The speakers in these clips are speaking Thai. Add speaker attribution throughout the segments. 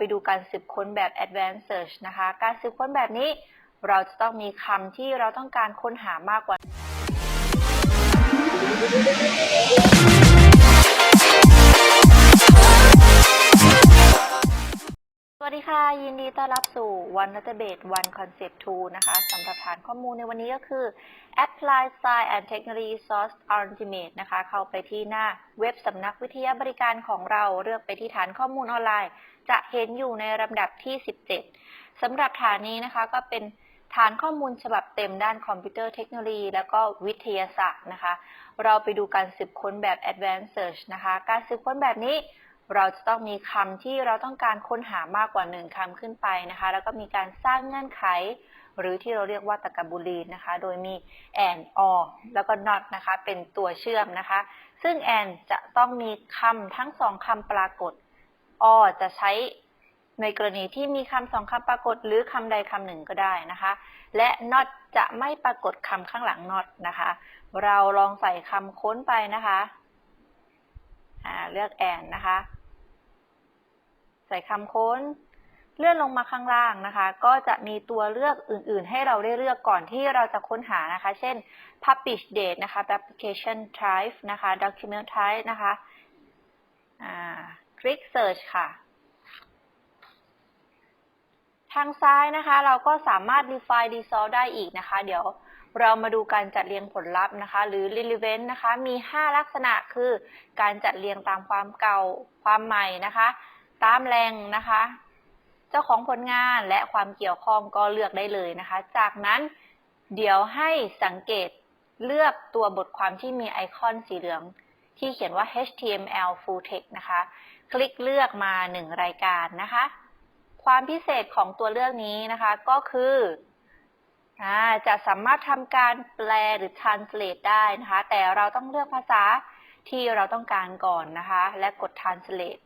Speaker 1: ไปดูการสืบค้นแบบ advanced search นะคะ การสืบค้นแบบนี้ เราจะต้องมีคำที่เราต้องการค้นหามากกว่า ดีค่ะ ยินดีต้อนรับสู่ One Database One Concept 2นะคะสำหรับฐานข้อมูลในวันนี้ก็คือ Apply Science and Technology Source Ultimate นะคะ เข้าไปที่หน้าเว็บสำนักวิทยาบริการของเราเลือกไปที่ฐานข้อมูลออนไลน์ จะเห็นอยู่ในลำดับที่ 17 สำหรับฐานนี้นะคะก็เป็นฐานข้อมูลฉบับเต็มด้านคอมพิวเตอร์เทคโนโลยี แล้วก็วิทยาศาสตร์นะคะ เราไปดูการสืบค้นแบบ Advanced Search นะคะ การสืบค้นแบบนี้ เราจะต้องมีคำที่เราต้องการค้นหามากกว่าหนึ่งคำขึ้นไปนะคะ แล้วก็มีการสร้างเงื่อนไข หรือที่เราเรียกว่าตรรกะบูลีนนะคะ โดยมี and or แล้วก็ not นะคะ เป็นตัวเชื่อมนะคะ ซึ่ง and จะต้องมีคำทั้งสองคำปรากฏ or จะใช้ในกรณีที่มีคำสองคำปรากฏ หรือคำใดคำหนึ่งก็ได้นะคะ และ not จะไม่ปรากฏคำข้างหลัง not นะคะ เราลองใส่คำค้นไปนะคะอ่าเลือก and นะคะ ใส่คำค้น เลื่อนลงมาข้างล่างนะคะ ก็จะมีตัวเลือกอื่น ๆ ให้เราได้เลือกก่อนที่เราจะค้นหานะคะ เช่น publish date นะคะ application type นะคะ document type นะคะอ่า click search ค่ะทางซ้ายนะคะเราก็สามารถ define resolve ได้อีกนะคะ เดี๋ยวเรามาดูการจัดเรียงผลลัพธ์นะคะ หรือ relevant นะคะ มี 5 ลักษณะคือ การจัดเรียงตามความเก่าความใหม่นะคะ ตามแรงนะคะ เจ้าของผลงานและความเกี่ยวข้องก็เลือกได้เลยนะคะ จากนั้นเดี๋ยวให้สังเกตเลือกตัวบทความที่มีไอคอนสีเหลือง ที่เขียนว่า HTML full text นะคะ คลิกเลือกมาหนึ่งรายการนะคะ ความพิเศษของตัวเลือกนี้นะคะก็คือจะสามารถทำการแปลหรือ translate ได้นะคะ แต่เราต้องเลือกภาษาที่เราต้องการก่อนนะคะ และกด translate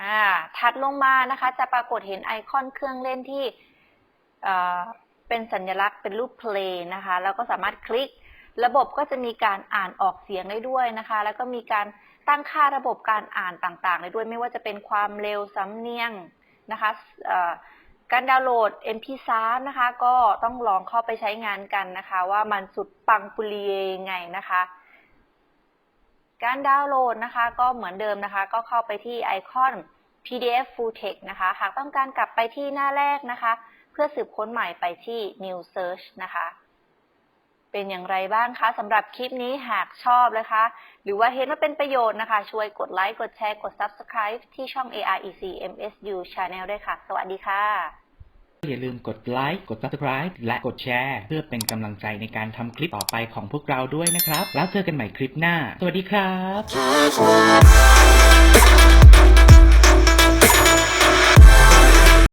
Speaker 1: อ่าถัดลงมานะคะจะปรากฏเห็นไอคอนเครื่องเล่นที่เอ่อเป็นสัญลักษณ์เป็นรูปเพลงนะคะแล้วก็สามารถคลิก ระบบก็จะมีการอ่านออกเสียงได้ด้วยนะคะ แล้วก็มีการตั้งค่าระบบการอ่านต่างๆได้ด้วยไม่ว่าจะเป็นความเร็วสำเนียงนะคะการดาวน์โหลด MP3 นะคะ ก็ต้องลองเข้าไปใช้งานกันนะคะ ว่ามันสุดปังปุริเยยังไงนะคะ การดาวน์โหลดนะคะ ก็เหมือนเดิมนะคะ ก็เข้าไปที่ไอคอน PDF Full Text นะคะ หากต้องการกลับไปที่หน้าแรกนะคะ เพื่อสืบค้นใหม่ไปที่ New Search นะคะ เป็นอย่างไรบ้างคะสำหรับคลิปนี้หากชอบนะคะ หรือว่าเห็นว่าเป็นประโยชน์นะคะ ช่วยกดไลค์ กดแชร์ กด Subscribe ที่ช่อง AREC MSU Channel ด้วยค่ะ สวัสดีค่ะ
Speaker 2: อย่าลืมกดไลค์ กด subscribe และกดแชร์ เพื่อเป็นกำลังใจในการทำคลิปต่อไปของพวกเราด้วยนะครับ แล้วเจอกันใหม่คลิปหน้า สวัสดีครับ